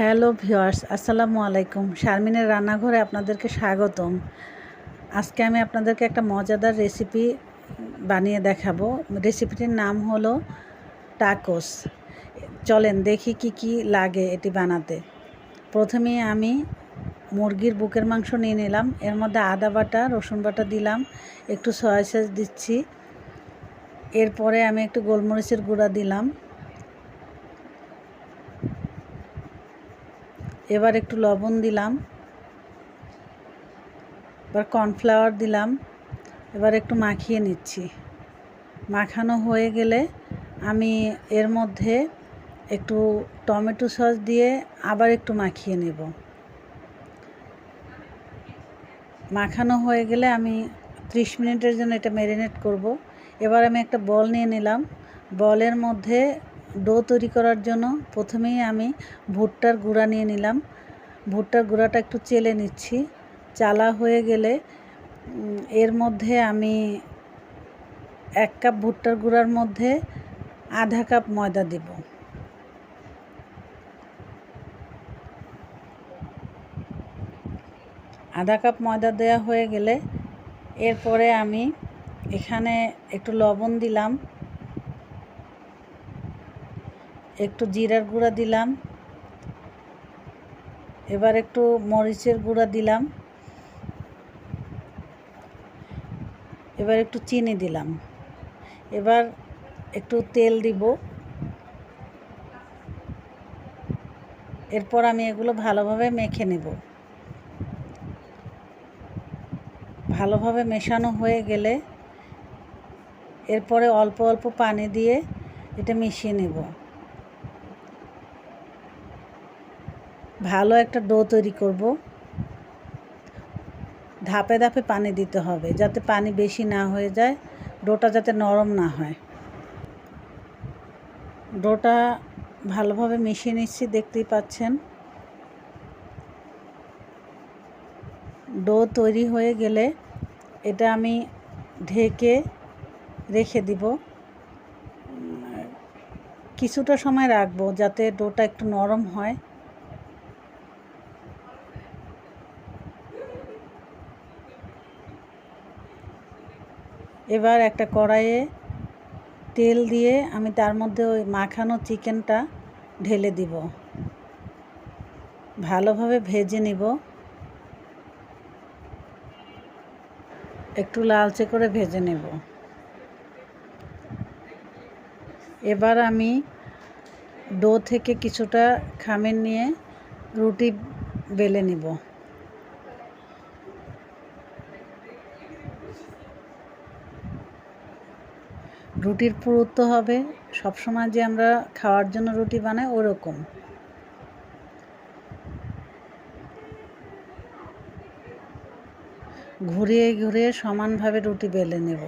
Hello viewers আসসালামু আলাইকুম। শারমিনের রান্নাঘরে আপনাদেরকে স্বাগতম। আজকে আমি আপনাদেরকে একটা মজাদার রেসিপি বানিয়ে দেখাবো। রেসিপিটির নাম হলো টাকোস চলেন দেখি কি কি লাগে এটি বানাতে। প্রথমে আমি মুরগির বুকের মাংস নিয়ে নিলাম। এর মধ্যে আদা বাটা, রসুন বাটা দিলাম। একটু সয়া সস দিচ্ছি। এরপরে আমি একটু গোলমরিচের গুঁড়া দিলাম। এবার একটু লবণ দিলাম। এবার কর্নফ্লাওয়ার দিলাম। এবার একটু মাখিয়ে নিচ্ছি। মাখানো হয়ে গেলে আমি এর মধ্যে একটু টমেটো সস দিয়ে আবার একটু মাখিয়ে নেব। মাখানো হয়ে গেলে আমি ত্রিশ মিনিটের জন্য এটা ম্যারিনেট করব। এবার আমি একটা বল নিয়ে নিলাম। বলের মধ্যে ডো তৈরি করার জন্য প্রথমেই আমি ভুট্টার গুঁড়া নিয়ে নিলাম। ভুট্টার গুঁড়াটা একটু চেলে নিচ্ছি। চালা হয়ে গেলে এর মধ্যে আমি এক কাপ ভুট্টার গুঁড়ার মধ্যে আধা কাপ ময়দা দেব। আধা কাপ ময়দা দেওয়া হয়ে গেলে, এরপরে আমি এখানে একটু লবণ দিলাম। একটু জিরার গুঁড়া দিলাম। এবার একটু মরিচের গুঁড়া দিলাম। এবার একটু চিনি দিলাম। এবার একটু তেল দিব। এরপর আমি এগুলো ভালোভাবে মেখে নেব। ভালোভাবে মেশানো হয়ে গেলে এরপরে অল্প অল্প পানি দিয়ে এটা মিশিয়ে নেব। ভালো একটা ডো তৈরি করব। ধাপে ধাপে পানি দিতে হবে যাতে পানি বেশি না হয়ে যায়, ডোটা যাতে নরম না হয়। ডোটা ভালোভাবে মিশিয়ে নিচ্ছি, দেখতেই পাচ্ছেন। ডো তৈরি হয়ে গেলে এটা আমি ঢেকে রেখে দিব। কিছুটা সময় রাখব যাতে ডোটা একটু নরম হয়। এবার একটা কড়াইয়ে তেল দিয়ে আমি তার মধ্যে ওই মাখানো চিকেনটা ঢেলে দিব। ভালোভাবে ভেজে নিব। একটু লালচে করে ভেজে নেব। এবার আমি ডো থেকে কিছুটা খামির নিয়ে রুটি বেলে নিব। রুটির পুরুত্ব হবে। সবসময় যে আমরা খাওয়ার জন্য রুটি বানাই, ওরকম। ঘুরিয়ে ঘুরিয়ে সমানভাবে রুটি বেলে নেব।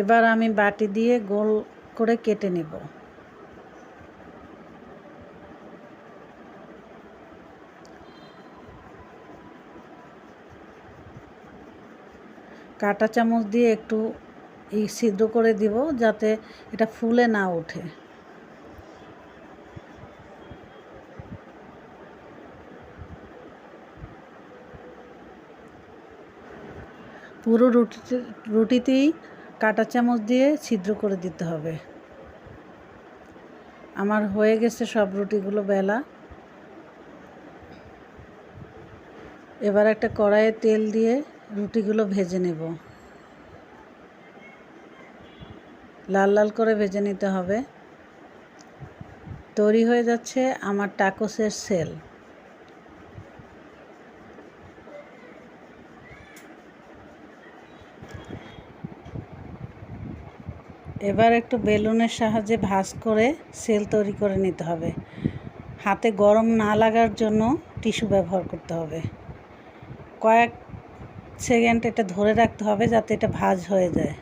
এবার আমি বাটি দিয়ে গোল করে কেটে নেব। কাটা চামচ দিয়ে একটু সিদ্ধ করে দিব যাতে এটা ফুলে না ওঠে। পুরো রুটিতে, রুটিতেই কাটা চামচ দিয়ে ছিদ্র করে দিতে হবে। আমার হয়ে গেছে সব রুটিগুলো বেলা। এবার একটা কড়াইয়ে তেল দিয়ে রুটিগুলো ভেজে নেব। লাল লাল করে ভেজে নিতে হবে। তৈরি হয়ে যাচ্ছে আমার টাকোসের সেল। এবার একটু বেলুনের সাহায্যে ভাঁজ করে সেল তৈরি করে নিতে হবে। হাতে গরম না লাগার জন্য টিস্যু ব্যবহার করতে হবে। কয়েক সেকেন্ড এটা ধরে রাখতে হবে যাতে এটা ভাজ হয়ে যায়।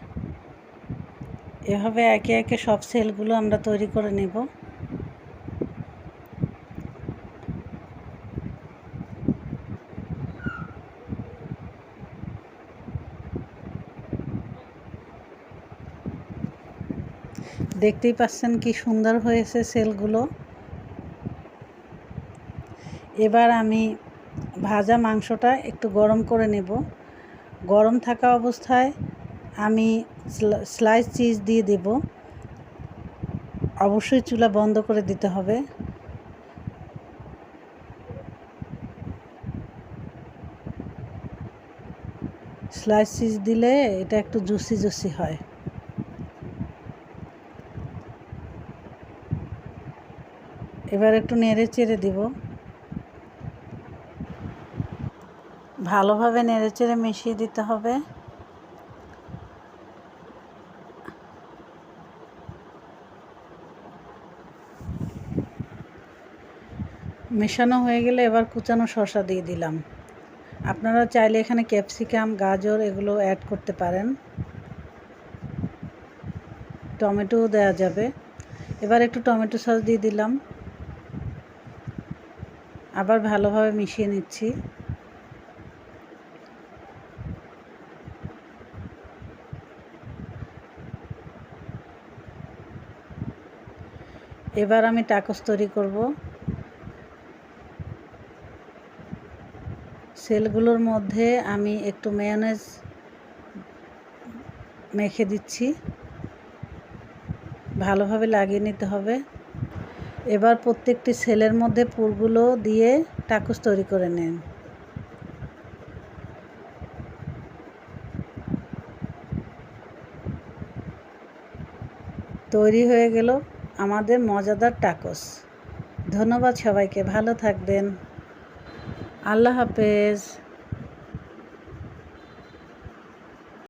এভাবে একে একে সব সেলগুলো আমরা তৈরি করে নেব। দেখতেই পাচ্ছেন কি সুন্দর হয়েছে সেলগুলো। এবার আমি ভাজা মাংসটা একটু গরম করে নেব। গরম থাকা অবস্থায় আমি স্লাইস চিজ দিয়ে দেব। অবশ্যই চুলা বন্ধ করে দিতে হবে। স্লাইস চিজ দিলে এটা একটু জুসি জুসি হয়। এবার একটু নেড়ে চেড়ে দিব। ভালোভাবে নেড়ে চেড়ে মিশিয়ে দিতে হবে। মেশানো হয়ে গেলে এবার কুচানো শসা দিয়ে দিলাম। আপনারা চাইলে এখানে ক্যাপসিকাম, গাজর এগুলো অ্যাড করতে পারেন। টমেটোও দেওয়া যাবে। এবার একটু টমেটো সস দিয়ে দিলাম। আবার ভালোভাবে মিশিয়ে নিচ্ছি। এবার আমি টাকস তৈরি করব। সেলগুলোর মধ্যে আমি একটু মেয়নেজ মেখে দিচ্ছি। ভালোভাবে লাগিয়ে নিতে হবে। এবার প্রত্যেকটি সেলের মধ্যে পুরগুলো দিয়ে টাকুস তৈরি করে নেন। তৈরি হয়ে গেল আমাদের মজাদার টাকস। ধন্যবাদ সবাইকে, ভালো থাকবেন। আল্লাহ হাফেজ।